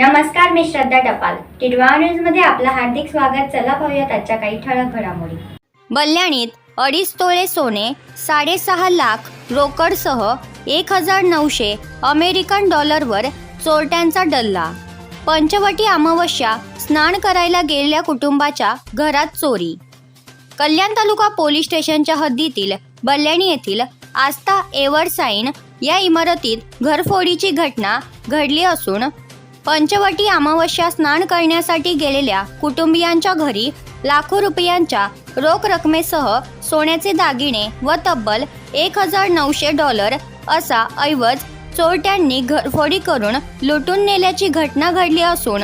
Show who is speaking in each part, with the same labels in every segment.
Speaker 1: नमस्कार मी श्रद्धा टपाल. टिडवा न्यूजमध्ये आपलं हार्दिक स्वागत. चला पाहूयात आजच्या काही ठळक घडामोडी.
Speaker 2: बल्याणीत अडीच तोळे सोने साडेसहा लाख रोकडसह एक हजार नऊशे अमेरिकन डॉलरवर चोरट्यांचा डल्ला. पंचवटी अमावस्या स्नान करायला गेलेल्या कुटुंबाच्या घरात चोरी. कल्याण तालुका पोलीस स्टेशनच्या हद्दीतील बल्याणी येथील आस्था एव्हरसाईन या इमारतीत घरफोडीची घटना घडली असून पंचवटी अमावस्या स्नान करण्यासाठी गेलेल्या कुटुंबियांच्या घरी लाखो रुपयांच्या रोख रकमेसह सोन्याचे दागिने व तब्बल एक हजार नऊशे डॉलर असा ऐवज चोरट्यांनी घरफोडी करून लुटून नेल्याची घटना घडली असून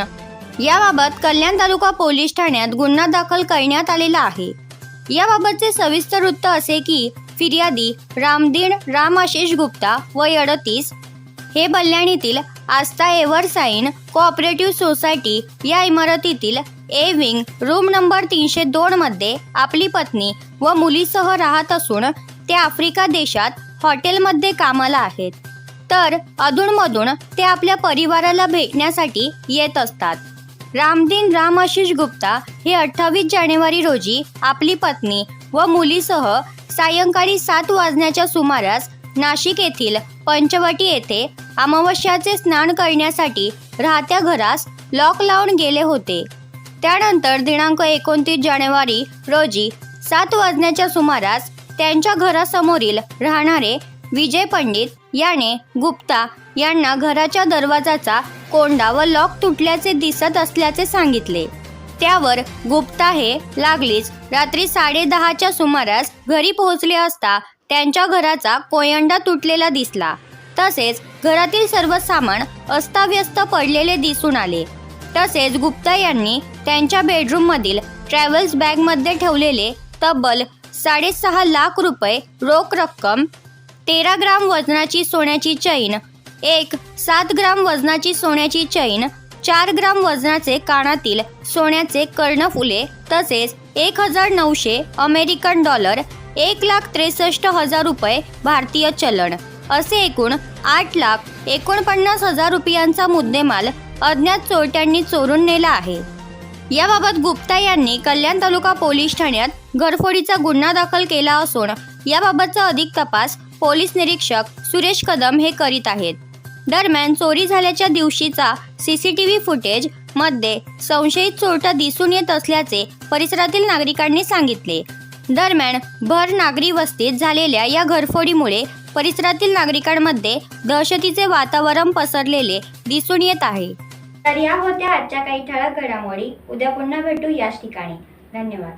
Speaker 2: याबाबत कल्याण तालुका पोलीस ठाण्यात गुन्हा दाखल करण्यात आलेला आहे. याबाबतचे सविस्तर वृत्त असे की फिर्यादी रामदीन राम आशिष गुप्ता वय अडतीस हे बल्याणीतील आस्था एव्हरसाईन कोऑपरेटिव्ह सोसायटी या इमारतीतील ए विंग रूम नंबर तीनशे दोन मध्ये आपली पत्नी व मुलीसह राहत असून ते आफ्रिका देशात हॉटेलमध्ये कामाला आहेत. तर अधूनमधून ते आपल्या परिवाराला भेटण्यासाठी येत असतात. रामदीन राम आशिष गुप्ता हे अठ्ठावीस जानेवारी रोजी आपली पत्नी व मुलीसह सायंकाळी सात वाजण्याच्या सुमारास नाशिक येथील पंचवटी येथे अमावस्याचे स्नान करण्यासाठी राहत्या घरास लॉक लावून गेले होते. त्यानंतर दिनांक एकोणतीस जानेवारी रोजी सात वाजण्याच्या सुमारास त्यांच्या घरासमोरील राहणारे विजय पंडित याने गुप्ता यांना घराच्या दरवाजाचा कोंडा व लॉक तुटल्याचे दिसत असल्याचे सांगितले. त्यावर गुप्ता हे लागलीच रात्री साडेदहाच्या सुमारास घरी पोहोचले असता त्यांच्या घराचा कोयंडा तुटलेला दिसला. तसेच घरातील सर्व सामान अस्ताव्यस्त पडलेले दिसून आले. तसेच गुप्ता यांनी त्यांच्या बेडरूममधील ट्रॅव्हल्स बॅगमध्ये ठेवलेले तब्बल साडेसहा लाख रुपये रोख रक्कम तेरा ग्राम वजनाची सोन्याची चैन एक सात ग्राम वजनाची सोन्याची चैन चार ग्राम वजनाचे कानातील सोन्याचे कर्णफुले तसेच एक हजार नऊशे अमेरिकन डॉलर एक लाख त्रेसष्ट हजार रुपये भारतीय चलन. असे एकूण आठ लाख एकोणपन्नास हजार रुपयांचा मुद्देमाल अज्ञात चोरट्यांनी चोरून नेला आहे. याबाबत गुप्ता यांनी कल्याण तालुका पोलीस ठाण्यात घरफोडीचा गुन्हा दाखल केला असून याबाबतचा अधिक तपास पोलीस निरीक्षक सुरेश कदम हे करीत आहेत. दरम्यान चोरी झाल्याच्या दिवशीचा सीसीटीव्ही फुटेजमध्ये संशयित चोरटा दिसून येत असल्याचे परिसरातील नागरिकांनी सांगितले. दरम्यान भर नागरी वस्तीत झालेल्या या घरफोडीमुळे परिसरातील नागरिकांमध्ये दहशतीचे वातावरण पसरलेले दिसून येत आहे.
Speaker 1: तर या होत्या आजच्या काही ठळक घडामोडी. उद्या पुन्हा भेटू याच ठिकाणी. धन्यवाद.